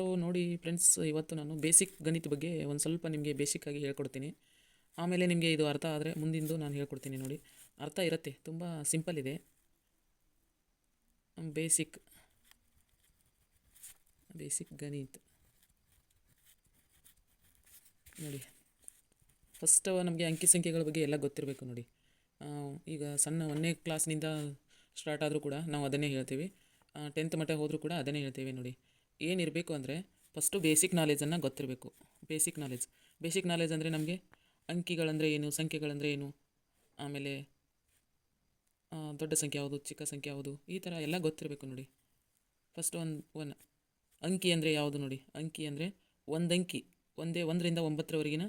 Hello ನೋಡಿ friends ಇವತ್ತು ನಾನು ಬೇಸಿಕ್ ಗಣಿತ ಬಗ್ಗೆ ಒಂದು ಸ್ವಲ್ಪ ನಿಮಗೆ ಬೇಸಿಕ್ಕಾಗಿ ಹೇಳ್ಕೊಡ್ತೀನಿ. ಆಮೇಲೆ ನಿಮಗೆ ಇದು ಅರ್ಥ ಆದರೆ ಮುಂದಿಂದು ನಾನು ಹೇಳ್ಕೊಡ್ತೀನಿ ನೋಡಿ. ಅರ್ಥ ಇರುತ್ತೆ, ತುಂಬ ಸಿಂಪಲ್ ಇದೆ. ಬೇಸಿಕ್ ಬೇಸಿಕ್ ಗಣಿತ. ನೋಡಿ ಫಸ್ಟ್ ನಮಗೆ ಅಂಕಿ ಸಂಖ್ಯೆಗಳ ಬಗ್ಗೆ ಎಲ್ಲ ಗೊತ್ತಿರಬೇಕು ನೋಡಿ. ಈಗ ಸಣ್ಣ ಒಂದನೇ ಕ್ಲಾಸ್ನಿಂದ ಸ್ಟಾರ್ಟ್ ಆದರೂ ಕೂಡ ನಾವು ಅದನ್ನೇ ಹೇಳ್ತೀವಿ. ಟೆಂತ್ ಮಟ್ಟ ಹೋದರೂ ಕೂಡ ಅದನ್ನೇ ಹೇಳ್ತೀವಿ ನೋಡಿ. ಏನಿರಬೇಕು ಅಂದರೆ ಫಸ್ಟು ಬೇಸಿಕ್ ನಾಲೆಜನ್ನು ಗೊತ್ತಿರಬೇಕು. ಬೇಸಿಕ್ ನಾಲೆಜ್ ಬೇಸಿಕ್ ನಾಲೆಜ್ ಅಂದರೆ ನಮಗೆ ಅಂಕಿಗಳಂದರೆ ಏನು, ಸಂಖ್ಯೆಗಳಂದರೆ ಏನು, ಆಮೇಲೆ ದೊಡ್ಡ ಸಂಖ್ಯೆ ಯಾವುದು, ಚಿಕ್ಕ ಸಂಖ್ಯೆ ಯಾವುದು, ಈ ಥರ ಎಲ್ಲ ಗೊತ್ತಿರಬೇಕು ನೋಡಿ. ಫಸ್ಟ್ ಒಂದು ಒನ್ ಅಂಕಿ ಅಂದರೆ ಯಾವುದು ನೋಡಿ? ಅಂಕಿ ಅಂದರೆ ಒಂದು ಅಂಕಿ ಒಂದೇ ಒಂದರಿಂದ ಒಂಬತ್ತರವರೆಗಿನ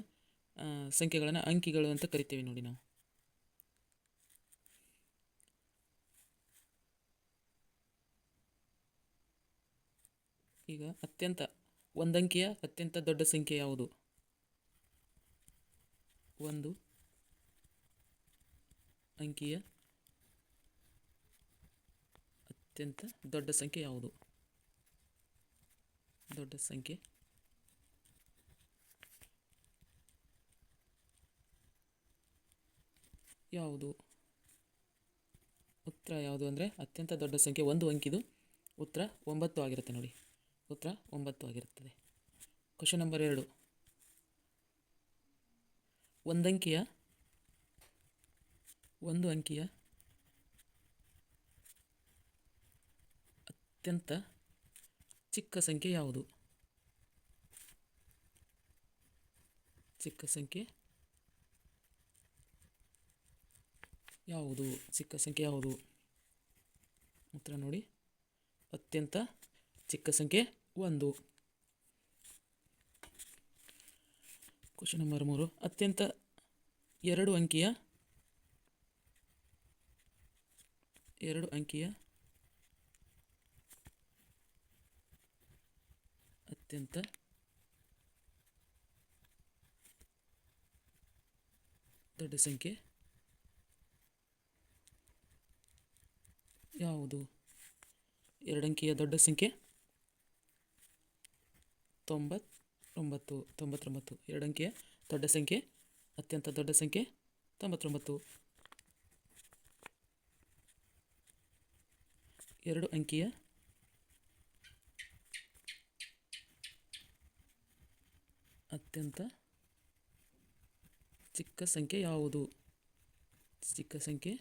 ಸಂಖ್ಯೆಗಳನ್ನು ಅಂಕಿಗಳು ಅಂತ ಕರಿತೀವಿ ನೋಡಿ ನಾವು. ಈಗ ಅತ್ಯಂತ ಒಂದಂಕಿಯ, ಅತ್ಯಂತ ದೊಡ್ಡ ಸಂಖ್ಯೆ ಯಾವುದು? ಒಂದು ಅಂಕಿಯ ಅತ್ಯಂತ ದೊಡ್ಡ ಸಂಖ್ಯೆ ಯಾವುದು? ದೊಡ್ಡ ಸಂಖ್ಯೆ ಯಾವುದು? ಉತ್ತರ ಯಾವುದು ಅಂದರೆ ಅತ್ಯಂತ ದೊಡ್ಡ ಸಂಖ್ಯೆ ಒಂದು ಅಂಕಿದು ಉತ್ತರ ಒಂಬತ್ತು ಆಗಿರುತ್ತೆ ನೋಡಿ. ಉತ್ತರ ಒಂಬತ್ತು ಆಗಿರುತ್ತದೆ. ಕ್ವಶನ್ ನಂಬರ್ ಎರಡು. ಒಂದಂಕಿಯ ಒಂದು ಅಂಕಿಯ ಅತ್ಯಂತ ಚಿಕ್ಕ ಸಂಖ್ಯೆ ಯಾವುದು? ಚಿಕ್ಕ ಸಂಖ್ಯೆ ಯಾವುದು? ಚಿಕ್ಕ ಸಂಖ್ಯೆ ಯಾವುದು? ಉತ್ತರ ನೋಡಿ. ಅತ್ಯಂತ ಚಿಕ್ಕ ಸಂಖ್ಯೆ ಒಂದು. ಕ್ವಶನ್ ನಂಬರ್ ಮೂರು. ಅತ್ಯಂತ ಎರಡು ಅಂಕಿಯ ಎರಡು ಅಂಕಿಯ ಅತ್ಯಂತ ದೊಡ್ಡ ಸಂಖ್ಯೆ ಯಾವುದು? ಎರಡಂಕಿಯ ದೊಡ್ಡ ಸಂಖ್ಯೆ ತೊಂಬತ್ತೊಂಬತ್ತು ತೊಂಬತ್ತೊಂಬತ್ತು. ಎರಡು ಅಂಕೆ ದೊಡ್ಡ ಸಂಖ್ಯೆ, ಅತ್ಯಂತ ದೊಡ್ಡ ಸಂಖ್ಯೆ, ತೊಂಬತ್ತೊಂಬತ್ತು. ಎರಡು ಅಂಕಿಯ ಅತ್ಯಂತ ಚಿಕ್ಕ ಸಂಖ್ಯೆ ಯಾವುದು? ಚಿಕ್ಕ ಸಂಖ್ಯೆ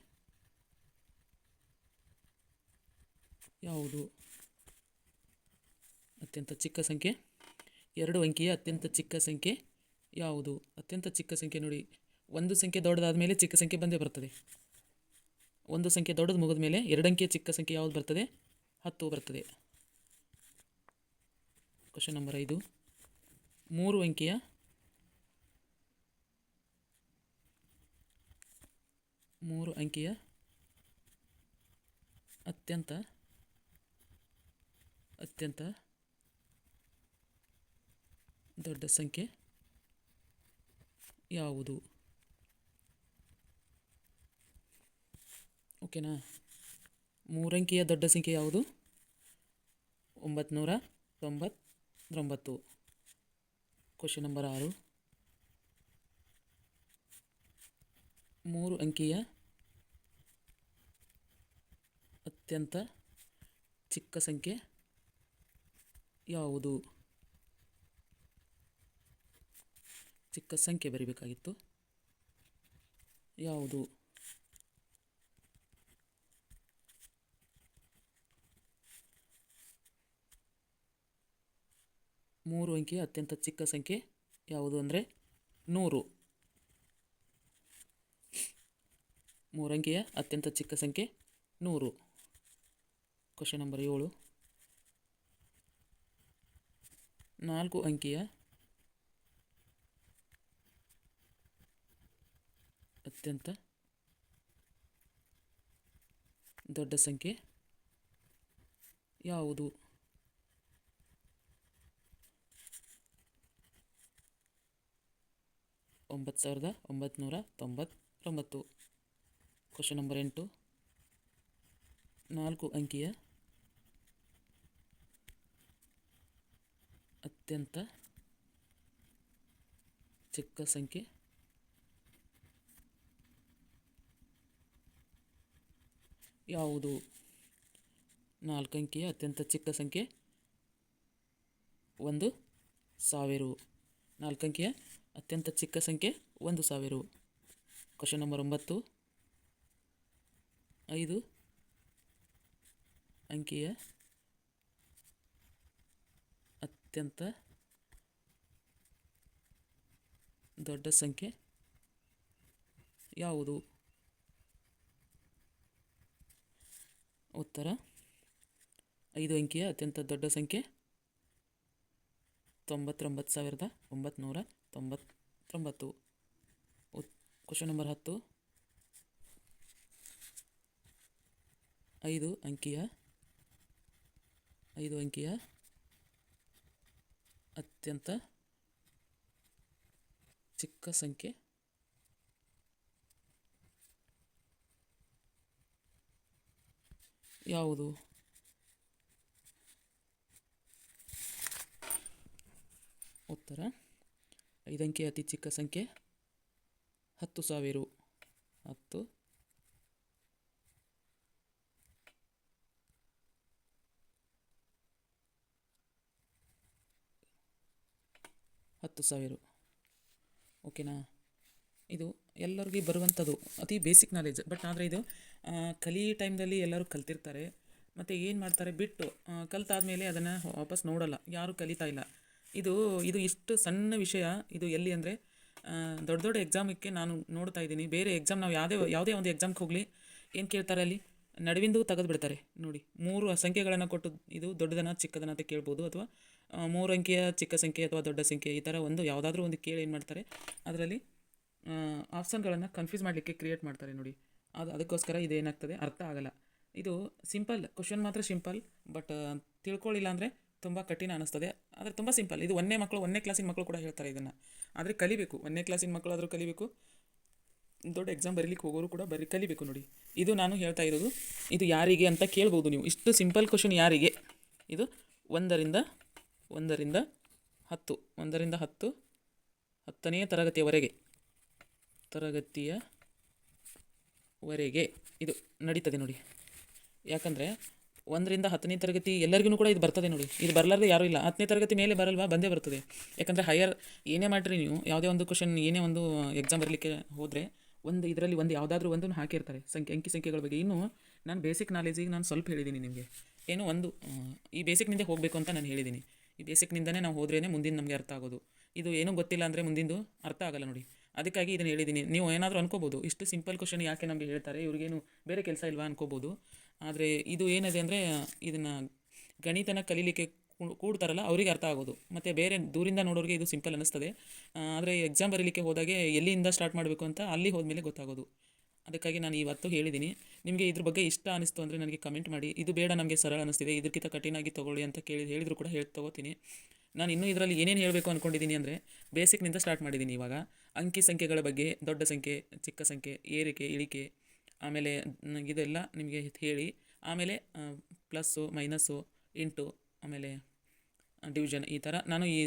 ಯಾವುದು? ಅತ್ಯಂತ ಚಿಕ್ಕ ಸಂಖ್ಯೆ ಎರಡು ಅಂಕಿಯ ಅತ್ಯಂತ ಚಿಕ್ಕ ಸಂಖ್ಯೆ ಯಾವುದು? ಅತ್ಯಂತ ಚಿಕ್ಕ ಸಂಖ್ಯೆ ನೋಡಿ. ಒಂದು ಸಂಖ್ಯೆ ದೊಡ್ಡದಾದ ಮೇಲೆ ಚಿಕ್ಕ ಸಂಖ್ಯೆ ಬಂದೇ ಬರ್ತದೆ. ಒಂದು ಸಂಖ್ಯೆ ದೊಡ್ಡದು ಮುಗಿದ ಮೇಲೆ ಎರಡು ಅಂಕಿಯ ಚಿಕ್ಕ ಸಂಖ್ಯೆ ಯಾವುದು ಬರ್ತದೆ? ಹತ್ತು ಬರ್ತದೆ. ಕ್ವಶನ್ ನಂಬರ್ ಐದು. ಮೂರು ಅಂಕಿಯ? ಮೂರು ಅಂಕಿಯ? ಅತ್ಯಂತ ಅತ್ಯಂತ ದೊಡ್ಡ ಸಂಖ್ಯೆ ಯಾವುದು? ಓಕೆನಾ ಮೂರಂಕಿಯ ದೊಡ್ಡ ಸಂಖ್ಯೆ ಯಾವುದು? ಒಂಬತ್ತು ತೊಂಬತ್ತೊಂಬತ್ತು. ಕ್ವಶನ್ ನಂಬರ್ ಆರು. ಮೂರು ಅಂಕಿಯ ಅತ್ಯಂತ ಚಿಕ್ಕ ಸಂಖ್ಯೆ ಯಾವುದು? ಚಿಕ್ಕ ಸಂಖ್ಯೆ ಬರಿಬೇಕಾಗಿತ್ತು. ಯಾವುದು? ಮೂರು ಅಂಕಿಯ ಅತ್ಯಂತ ಚಿಕ್ಕ ಸಂಖ್ಯೆ ಯಾವುದು ಅಂದರೆ ನೂರು. ಅಂಕಿಯ ಅತ್ಯಂತ ಚಿಕ್ಕ ಸಂಖ್ಯೆ ನೂರು. ಕ್ವಶನ್ ನಂಬರ್ ಏಳು. ನಾಲ್ಕು ಅಂಕಿಯ ಅತ್ಯಂತ ದೊಡ್ಡ ಸಂಖ್ಯೆ ಯಾವುದು? ಒಂಬತ್ತು ಸಾವಿರದ ಒಂಬತ್ನೂರ ತೊಂಬತ್ತೊಂಬತ್ತು. ಕ್ವಶನ್ ನಂಬರ್ ಎಂಟು. ನಾಲ್ಕು ಅಂಕಿಯ ಅತ್ಯಂತ ಚಿಕ್ಕ ಸಂಖ್ಯೆ ಯಾವುದು? ನಾಲ್ಕು ಅಂಕಿಯ ಅತ್ಯಂತ ಚಿಕ್ಕ ಸಂಖ್ಯೆ. ಒಂದು ಸಾವಿರ. ನಾಲ್ಕು ಅಂಕಿಯ ಅತ್ಯಂತ ಚಿಕ್ಕ ಸಂಖ್ಯೆ, ಒಂದು ಸಾವಿರ. ಕ್ವಶನ್ ನಂಬರ್ ಒಂಬತ್ತು. ಐದು ಅಂಕಿಯ ಅತ್ಯಂತ ದೊಡ್ಡ ಸಂಖ್ಯೆ ಯಾವುದು? ಉತ್ತರ. ಐದು ಅಂಕಿಯ ಅತ್ಯಂತ ದೊಡ್ಡ ಸಂಖ್ಯೆ. ತೊಂಬತ್ತೊಂಬತ್ತು ಸಾವಿರದ ಒಂಬತ್ನೂರ ತೊಂಬತ್ತೊಂಬತ್ತು. ಉತ್ ಕ್ವಶನ್ ನಂಬರ್ ಹತ್ತು. ಐದು ಅಂಕಿಯ ಐದು ಅಂಕಿಯ ಅತ್ಯಂತ ಚಿಕ್ಕ ಸಂಖ್ಯೆ. ಯಾವುದು? ಉತ್ತರ. ಐದಂಕೆ ಅತಿ ಚಿಕ್ಕ ಸಂಖ್ಯೆ ಹತ್ತು ಸಾವಿರ. ಹತ್ತು. ಹತ್ತು ಸಾವಿರ. ಓಕೆನಾ? ಇದು ಎಲ್ಲರಿಗೂ ಬರುವಂಥದ್ದು. ಅತಿ ಬೇಸಿಕ್ ನಾಲೆಜ್ ಬಟ್ ಆದರೆ ಇದು ಕಲಿ ಟೈಮ್ದಲ್ಲಿ ಎಲ್ಲರೂ ಕಲ್ತಿರ್ತಾರೆ. ಮತ್ತು ಏನು ಮಾಡ್ತಾರೆ ಬಿಟ್ಟು ಕಲ್ತಾದ ಕಲ್ತಾದ್ಮೇಲೆ ಅದನ್ನು ವಾಪಸ್ ನೋಡಲ್ಲ. ಯಾರೂ ಕಲಿತಾ ಇಲ್ಲ. ಇದು ಇದು ಇಷ್ಟು ಸಣ್ಣ ವಿಷಯ. ಇದು ಎಲ್ಲಿ ಅಂದರೆ ದೊಡ್ಡ ದೊಡ್ಡ ಎಕ್ಸಾಮಿಗೆ ನಾನು ನೋಡ್ತಾ ಇದ್ದೀನಿ. ಬೇರೆ ಎಕ್ಸಾಮ್ ನಾವು ಯಾವುದೇ ಯಾವುದೇ ಒಂದು ಎಕ್ಸಾಮ್ಗೆ ಹೋಗಲಿ. ಏನು ಕೇಳ್ತಾರೆ ಅಲ್ಲಿ? ನಡುವಿಂದು ತೆಗೆದು ಬಿಡ್ತಾರೆ. ನೋಡಿ, ಮೂರು ಸಂಖ್ಯೆಗಳನ್ನು ಕೊಟ್ಟು ಇದು ದೊಡ್ಡದನ ಚಿಕ್ಕದನ ಅಂತ ಕೇಳ್ಬೋದು. ಅಥವಾ ಮೂರು ಅಂಕೆಯ ಚಿಕ್ಕ ಸಂಖ್ಯೆ ಅಥವಾ ದೊಡ್ಡ ಸಂಖ್ಯೆ, ಈ ಥರ ಒಂದು ಯಾವುದಾದ್ರೂ ಒಂದು ಕೇಳಿ ಏನು ಮಾಡ್ತಾರೆ? ಅದರಲ್ಲಿ ಆಪ್ಷನ್ಗಳನ್ನು ಕನ್ಫ್ಯೂಸ್ ಮಾಡಲಿಕ್ಕೆ ಕ್ರಿಯೇಟ್ ಮಾಡ್ತಾರೆ ನೋಡಿ. ಅದು ಅದಕ್ಕೋಸ್ಕರ ಇದು ಏನಾಗ್ತದೆ ಅರ್ಥ ಆಗಲ್ಲ. ಇದು ಸಿಂಪಲ್, ಕ್ವಶನ್ ಮಾತ್ರ ಸಿಂಪಲ್, ಬಟ್ ತಿಳ್ಕೊಳ್ಳಿಲ್ಲ ಅಂದರೆ ತುಂಬ ಕಠಿಣ ಅನ್ನಿಸ್ತದೆ ಆದರೆ ತುಂಬ ಸಿಂಪಲ್. ಇದು ಒಂದನೇ ಮಕ್ಕಳು ಒಂದನೇ ಕ್ಲಾಸಿನ ಮಕ್ಕಳು ಕೂಡ ಹೇಳ್ತಾರೆ ಇದನ್ನು. ಆದರೆ ಕಲಿಬೇಕು. ಒಂದನೇ ಕ್ಲಾಸಿನ ಮಕ್ಕಳು ಆದರೂ ಕಲಿಬೇಕು. ದೊಡ್ಡ ಎಕ್ಸಾಮ್ ಬರೀಲಿಕ್ಕೆ ಹೋಗೋರು ಕೂಡ ಬರೀ ಕಲಿಬೇಕು ನೋಡಿ. ಇದು ನಾನು ಹೇಳ್ತಾ ಇರೋದು. ಇದು ಯಾರಿಗೆ ಅಂತ ಕೇಳ್ಬೋದು ನೀವು. ಇಷ್ಟು ಸಿಂಪಲ್ ಕ್ವಶನ್ ಯಾರಿಗೆ? ಇದು ಒಂದರಿಂದ ಒಂದರಿಂದ ಹತ್ತು. ಒಂದರಿಂದ ಹತ್ತು, ಹತ್ತನೇ ತರಗತಿಯವರೆಗೆ. ತರಗತಿಯವರೆಗೆ ಇದು ನಡೀತದೆ ನೋಡಿ. ಯಾಕಂದರೆ ಒಂದರಿಂದ ಹತ್ತನೇ ತರಗತಿ ಎಲ್ಲರಿಗೂ ಕೂಡ ಇದು ಬರ್ತದೆ ನೋಡಿ. ಇದು ಬರಲಾರ್ದು ಯಾರೂ ಇಲ್ಲ. ಹತ್ತನೇ ತರಗತಿ ಮೇಲೆ ಬರಲ್ವಾ? ಬಂದೇ ಬರ್ತದೆ. ಯಾಕಂದರೆ ಹೈಯರ್ ಏನೇ ಮಾಡಿರಿ ನೀವು, ಯಾವುದೇ ಒಂದು ಕ್ವಶನ್ ಏನೇ ಒಂದು ಎಕ್ಸಾಮ್ ಬರಲಿಕ್ಕೆ ಹೋದರೆ ಒಂದು ಇದರಲ್ಲಿ ಒಂದು ಯಾವುದಾದ್ರೂ ಒಂದನ್ನು ಹಾಕಿರ್ತಾರೆ. ಸಂಖ್ಯೆ, ಅಂಕಿ ಸಂಖ್ಯೆಗಳ ಬಗ್ಗೆ. ಇನ್ನೂ ನಾನು ಬೇಸಿಕ್ ನಾಲೆಜಿಗೆ ನಾನು ಸ್ವಲ್ಪ ಹೇಳಿದ್ದೀನಿ ನಿಮಗೆ. ಏನು ಒಂದು, ಈ ಬೇಸಿಕ್ನಿಂದ ಹೋಗಬೇಕು ಅಂತ ನಾನು ಹೇಳಿದ್ದೀನಿ ಈ ಬೇಸಿಕ್ನಿಂದನೇ ನಾವು ಹೋದ್ರೇ ಮುಂದಿನ ನಮಗೆ ಅರ್ಥ ಆಗೋದು. ಇದು ಏನೂ ಗೊತ್ತಿಲ್ಲ ಅಂದರೆ ಮುಂದಿಂದು ಅರ್ಥ ಆಗಲ್ಲ ನೋಡಿ. ಅದಕ್ಕಾಗಿ ಇದನ್ನು ಹೇಳಿದ್ದೀನಿ ನೀವು ಏನಾದರೂ ಅನ್ಕೋಬೋದು. ಇಷ್ಟು ಸಿಂಪಲ್ ಕ್ವಶನ್ ಯಾಕೆ ನಮಗೆ ಹೇಳ್ತಾರೆ? ಇವ್ರಿಗೇನು ಬೇರೆ ಕೆಲಸ ಇಲ್ವಾ ಅನ್ಕೋಬೋದು. ಆದರೆ ಇದು ಏನಿದೆ ಅಂದರೆ, ಇದನ್ನು ಗಣಿತನ ಕಲೀಲಿಕ್ಕೆ ಕೂಡ್ತಾರಲ್ಲ, ಅವರಿಗೆ ಅರ್ಥ ಆಗೋದು. ಮತ್ತು ಬೇರೆ ದೂರಿಂದ ನೋಡೋರಿಗೆ ಇದು ಸಿಂಪಲ್ ಅನ್ನಿಸ್ತದೆ. ಆದರೆ ಎಕ್ಸಾಮ್ ಬರೀಲಿಕ್ಕೆ ಹೋದಾಗೆ ಎಲ್ಲಿಂದ ಸ್ಟಾರ್ಟ್ ಮಾಡಬೇಕು ಅಂತ ಅಲ್ಲಿ ಹೋದ್ಮೇಲೆ ಗೊತ್ತಾಗೋದು. ಅದಕ್ಕಾಗಿ ನಾನು ಇವತ್ತು ಹೇಳಿದ್ದೀನಿ ನಿಮಗೆ ಇದ್ರ ಬಗ್ಗೆ ಇಷ್ಟ ಅನಿಸ್ತು ಅಂದರೆ ನನಗೆ ಕಮೆಂಟ್ ಮಾಡಿ. ಇದು ಬೇಡ ನಮಗೆ ಸರಳ ಅನ್ನಿಸ್ತಿದೆ. ಇದಕ್ಕಿಂತ ಕಠಿಣಾಗಿ ತೊಗೊಳ್ಳಿ ಅಂತ ಕೇಳಿ, ಹೇಳಿದ್ರು ಕೂಡ ಹೇಳಿ, ತೊಗೋತೀನಿ. ನಾನು ಇನ್ನೂ ಇದರಲ್ಲಿ ಏನೇನು ಹೇಳಬೇಕು ಅಂದ್ಕೊಂಡಿದ್ದೀನಿ ಅಂದರೆ ಬೇಸಿಕ್ನಿಂದ ಸ್ಟಾರ್ಟ್ ಮಾಡಿದ್ದೀನಿ ಇವಾಗ. ಅಂಕಿ ಸಂಖ್ಯೆಗಳ ಬಗ್ಗೆ, ದೊಡ್ಡ ಸಂಖ್ಯೆ, ಚಿಕ್ಕ ಸಂಖ್ಯೆ, ಏರಿಕೆ, ಇಳಿಕೆ, ಆಮೇಲೆ ಇದೆಲ್ಲ ನಿಮಗೆ ಹೇಳಿ. ಆಮೇಲೆ ಪ್ಲಸ್ಸು ಮೈನಸ್ಸು ಇಂಟು ಆಮೇಲೆ ಡಿವಿಷನ್ ಈ ಥರ ನಾನು ಈ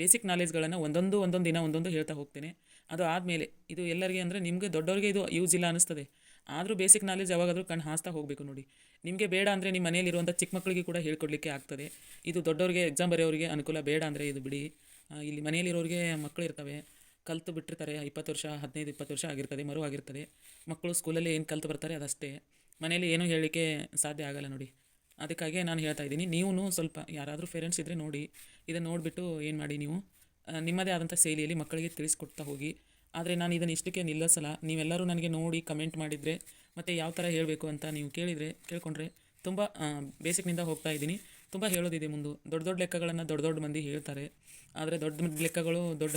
ಬೇಸಿಕ್ ನಾಲೆಜ್ಗಳನ್ನು ಒಂದೊಂದು ಒಂದೊಂದು ದಿನ ಒಂದೊಂದು ಹೇಳ್ತಾ ಹೋಗ್ತೇನೆ. ಅದು ಆದಮೇಲೆ ಇದು ಎಲ್ಲರಿಗೆ ಅಂದರೆ ನಿಮಗೆ ದೊಡ್ಡವರಿಗೆ ಇದು ಯೂಸ್ ಇಲ್ಲ ಅನ್ನಿಸ್ತದೆ ಆದರೂ ಬೇಸಿಕ್ ನಾಲೆಜ್ ಯಾವಾಗಾದರೂ ಕಣ್ಣು ಹಾಸ್ತಾ ಹೋಗಬೇಕು ನೋಡಿ. ನಿಮಗೆ ಬೇಡ ಅಂದರೆ ನಿಮ್ಮ ಮನೆಯಲ್ಲಿರುವಂಥ ಚಿಕ್ಕ ಮಕ್ಕಳಿಗೆ ಕೂಡ ಹೇಳ್ಕೊಡ್ಲಿಕ್ಕೆ ಆಗ್ತದೆ. ಇದು ದೊಡ್ಡವರಿಗೆ ಎಕ್ಸಾಮ್ ಬರೆಯೋರಿಗೆ ಅನುಕೂಲ ಬೇಡ ಅಂದರೆ ಇದು ಬಿಡಿ. ಇಲ್ಲಿ ಮನೆಯಲ್ಲಿರೋರಿಗೆ ಮಕ್ಕಳು ಇರ್ತವೆ. ಕಲ್ತು ಬಿಟ್ಟಿರ್ತಾರೆ. ಇಪ್ಪತ್ತು ವರ್ಷ, ಹದಿನೈದು, ಇಪ್ಪತ್ತು ವರ್ಷ ಆಗಿರ್ತದೆ, ಮರು ಆಗಿರ್ತದೆ. ಮಕ್ಕಳು ಸ್ಕೂಲಲ್ಲಿ ಏನು ಕಲ್ತು ಬರ್ತಾರೆ ಅದಷ್ಟೇ. ಮನೆಯಲ್ಲಿ ಏನೂ ಹೇಳಲಿಕ್ಕೆ ಸಾಧ್ಯ ಆಗಲ್ಲ ನೋಡಿ. ಅದಕ್ಕಾಗಿ ನಾನು ಹೇಳ್ತಾ ಇದ್ದೀನಿ. ನೀವು ಸ್ವಲ್ಪ ಯಾರಾದರೂ ಪೇರೆಂಟ್ಸ್ ಇದ್ದರೆ ನೋಡಿ. ಇದನ್ನು ನೋಡಿಬಿಟ್ಟು ಏನು ಮಾಡಿ ನೀವು? ನಿಮ್ಮದೇ ಆದಂಥ ಶೈಲಿಯಲ್ಲಿ ಮಕ್ಕಳಿಗೆ ತಿಳಿಸ್ಕೊಡ್ತಾ ಹೋಗಿ. ಆದರೆ ನಾನು ಇದನ್ನು ಇಷ್ಟಕ್ಕೆ ನಿಲ್ಲಿಸಲ್ಲ. ನೀವೆಲ್ಲರೂ ನನಗೆ ನೋಡಿ ಕಮೆಂಟ್ ಮಾಡಿದರೆ, ಮತ್ತು ಯಾವ ಥರ ಹೇಳಬೇಕು ಅಂತ ನೀವು ಕೇಳಿದರೆ, ಕೇಳ್ಕೊಂಡ್ರೆ ತುಂಬ ಬೇಸಿಕ್ನಿಂದ ಹೋಗ್ತಾ ಇದ್ದೀನಿ. ತುಂಬ ಹೇಳೋದಿದೆ ಮುಂದೆ. ದೊಡ್ಡ ದೊಡ್ಡ ಲೆಕ್ಕಗಳನ್ನು ದೊಡ್ಡ ದೊಡ್ಡ ಮಂದಿ ಹೇಳ್ತಾರೆ. ಆದರೆ ದೊಡ್ಡ ಲೆಕ್ಕಗಳು ದೊಡ್ಡ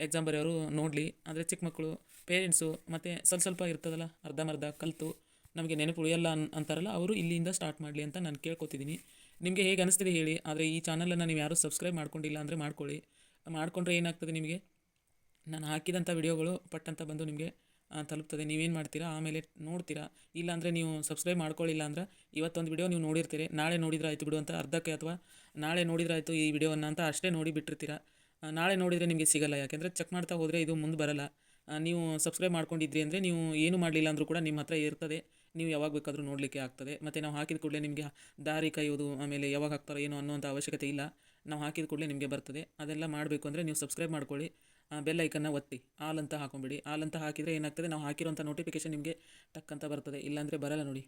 ಎಕ್ಸಾಮ್ ಬರೆಯೋರು ನೋಡಲಿ. ಆದರೆ ಚಿಕ್ಕ ಮಕ್ಕಳು ಪೇರೆಂಟ್ಸು ಮತ್ತು ಸ್ವಲ್ಪ ಸ್ವಲ್ಪ ಇರ್ತದಲ್ಲ ಅರ್ಧಂಬರ್ಧ ಕಲಿತು ನಮಗೆ ನೆನಪು ಉಳಿಯಲ್ಲ ಅಂತಾರಲ್ಲ, ಅವರು ಇಲ್ಲಿಂದ ಸ್ಟಾರ್ಟ್ ಮಾಡಲಿ ಅಂತ ನಾನು ಕೇಳ್ಕೊತಿದ್ದೀನಿ. ನಿಮಗೆ ಹೇಗೆ ಅನಿಸ್ತಿದೆ ಹೇಳಿ, ಆದರೆ ಈ ಚಾನಲನ್ನು ನೀವು ಯಾರೂ ಸಬ್ಸ್ಕ್ರೈಬ್ ಮಾಡ್ಕೊಂಡಿಲ್ಲ ಅಂದರೆ ಮಾಡ್ಕೊಳ್ಳಿ. ಮಾಡ್ಕೊಂಡ್ರೆ ಏನಾಗ್ತದೆ ನಿಮಗೆ? ನಾನು ಹಾಕಿದಂಥ ವಿಡಿಯೋಗಳು ಪಟ್ಟಂತ ಬಂದು ನಿಮಗೆ ತಲುಪ್ತದೆ. ನೀವೇನು ಮಾಡ್ತೀರಾ? ಆಮೇಲೆ ನೋಡ್ತೀರಾ? ಇಲ್ಲಾಂದರೆ ನೀವು ಸಬ್ಸ್ಕ್ರೈಬ್ ಮಾಡ್ಕೊಳ್ಳಿಲ್ಲ ಅಂದ್ರೆ ಇವತ್ತೊಂದು ವಿಡಿಯೋ ನೀವು ನೋಡಿರ್ತೀರಿ. ನಾಳೆ ನೋಡಿದ್ರೆ ಆಯಿತು ಬಿಡು ಅಂತ ಅರ್ಧಕ್ಕೆ ಅಥವಾ ನಾಳೆ ನೋಡಿದ್ರೆ ಆಯಿತು ಈ ವಿಡಿಯೋವನ್ನು ಅಂತ ಅಷ್ಟೇ ನೋಡಿ ಬಿಟ್ಟಿರ್ತೀರಾ? ನಾಳೆ ನೋಡಿದರೆ ನಿಮಗೆ ಸಿಗಲ್ಲ. ಯಾಕೆಂದರೆ ಚೆಕ್ ಮಾಡ್ತಾ ಹೋದರೆ ಇದು ಮುಂದೆ ಬರಲ್ಲ. ನೀವು ಸಬ್ಸ್ಕ್ರೈಬ್ ಮಾಡ್ಕೊಂಡಿದ್ರಿ ಅಂದರೆ ನೀವು ಏನು ಮಾಡಲಿಲ್ಲ ಅಂದರೂ ಕೂಡ ನಿಮ್ಮ ಹತ್ರ ಇರ್ತದೆ. ನೀವು ಯಾವಾಗ ಬೇಕಾದರೂ ನೋಡಲಿಕ್ಕೆ ಆಗ್ತದೆ. ಮತ್ತು ನಾವು ಹಾಕಿದ ಕೂಡಲೇ ನಿಮಗೆ ದಾರಿ ಕೈಯೋದು, ಆಮೇಲೆ ಯಾವಾಗ ಹಾಕ್ತಾರೋ ಏನು ಅನ್ನೋಂಥ ಅವಶ್ಯಕತೆ ಇಲ್ಲ. ನಾವು ಹಾಕಿದ ಕೂಡಲೇ ನಿಮಗೆ ಬರ್ತದೆ. ಅದೆಲ್ಲ ಮಾಡಬೇಕು ಅಂದರೆ ನೀವು ಸಬ್ಸ್ಕ್ರೈಬ್ ಮಾಡ್ಕೊಳ್ಳಿ. ಬೆಲ್ ಐಕನ್ನ ಒತ್ತಿ, ಆಲ್ ಅಂತ ಹಾಕೊಂಬಿಡಿ. ಆಲ್ ಅಂತ ಹಾಕಿದರೆ ಏನಾಗ್ತದೆ, ನಾವು ಹಾಕಿರೋಂಥ ನೋಟಿಫಿಕೇಶನ್ ನಿಮಗೆ ಟಕ್ಕಂತ ಬರ್ತದೆ. ಇಲ್ಲಾಂದರೆ ಬರಲ್ಲ ನೋಡಿ.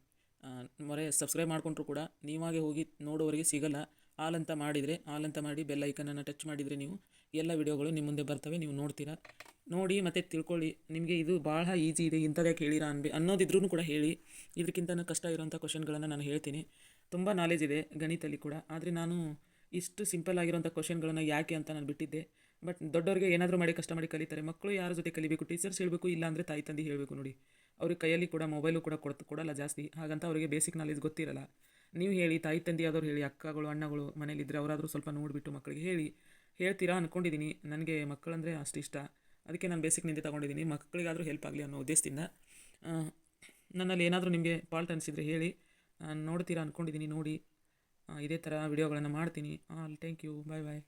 ಮೊರೆ ಸಬ್ಸ್ಕ್ರೈಬ್ ಮಾಡಿಕೊಂಡ್ರು ಕೂಡ ನೀವಾಗೆ ಹೋಗಿ ನೋಡೋವರೆಗೆ ಸಿಗಲ್ಲ. ಆಲ್ ಅಂತ ಮಾಡಿದರೆ, ಆಲ್ ಅಂತ ಮಾಡಿ ಬೆಲ್ ಐಕನನ್ನು ಟಚ್ ಮಾಡಿದರೆ ನೀವು ಎಲ್ಲ ವಿಡಿಯೋಗಳು ನಿಮ್ಮ ಮುಂದೆ ಬರ್ತವೆ, ನೀವು ನೋಡ್ತೀರಾ. ನೋಡಿ ಮತ್ತು ತಿಳ್ಕೊಳ್ಳಿ, ನಿಮಗೆ ಇದು ಭಾಳ ಈಸಿ ಇದೆ, ಇಂಥದ್ದೇ ಕೇಳಿರಾ ಅನ್ಬಿ ಅನ್ನೋದಿದ್ರೂ ಕೂಡ ಹೇಳಿ. ಇದಕ್ಕಿಂತ ಕಷ್ಟ ಇರೋಂಥ ಕ್ವಶನ್ಗಳನ್ನು ನಾನು ಹೇಳ್ತೀನಿ. ತುಂಬ ನಾಲೆಜ್ ಇದೆ ಗಣಿತಲ್ಲಿ ಕೂಡ. ಆದರೆ ನಾನು ಇಷ್ಟು ಸಿಂಪಲ್ ಆಗಿರೋಂಥ ಕ್ವಶನ್ಗಳನ್ನು ಯಾಕೆ ಅಂತ ನಾನು ಬಿಟ್ಟಿದ್ದೆ. ಬಟ್ ದೊಡ್ಡವರಿಗೆ ಏನಾದರೂ ಮಾಡಿ ಕಷ್ಟ ಮಾಡಿ ಕಲಿತಾರೆ. ಮಕ್ಕಳು ಯಾರ ಜೊತೆ ಕಲಿಬೇಕು? ಟೀಚರ್ಸ್ ಹೇಳಬೇಕು ಇಲ್ಲಾಂದರೆ ತಾಯಿ ತಂದೆ ಹೇಳಬೇಕು ನೋಡಿ. ಅವ್ರಿಗೆ ಕೈಯಲ್ಲಿ ಕೂಡ ಮೊಬೈಲು ಕೂಡ ಕೊಡ್ತು ಕೊಡಲ್ಲ ಜಾಸ್ತಿ. ಹಾಗಂತ ಅವರಿಗೆ ಬೇಸಿಕ್ ನಾಲೆಜ್ ಗೊತ್ತಿರಲ್ಲ. ನೀವು ಹೇಳಿ, ತಾಯಿ ತಂದೆ ಆದವ್ರು ಹೇಳಿ, ಅಕ್ಕಗಳು, ಅಣ್ಣಗಳು ಮನೇಲಿದ್ದರೆ ಅವರಾದರೂ ಸ್ವಲ್ಪ ನೋಡಿಬಿಟ್ಟು ಮಕ್ಕಳಿಗೆ ಹೇಳಿ. ಹೇಳ್ತೀರಾ ಅಂದ್ಕೊಂಡಿದ್ದೀನಿ ನನಗೆ ಮಕ್ಕಳಂದರೆ ಅಷ್ಟು ಇಷ್ಟ. ಅದಕ್ಕೆ ನಾನು ಬೇಸಿಕ್ ನಿಂದೆ ತೊಗೊಂಡಿದ್ದೀನಿ ಮಕ್ಕಳಿಗಾದರೂ ಹೆಲ್ಪ್ ಆಗಲಿ ಅನ್ನೋ ಉದ್ದೇಶದಿಂದ. ನನ್ನಲ್ಲಿ ಏನಾದರೂ ನಿಮಗೆ ಫಾಲ್ಟ್ ಅನಿಸಿದರೆ ಹೇಳಿ. ನೋಡ್ತೀರಾ ಅಂದ್ಕೊಂಡಿದ್ದೀನಿ ನೋಡಿ. ಇದೇ ಥರ ವಿಡಿಯೋಗಳನ್ನು ಮಾಡ್ತೀನಿ. All thank you bye bye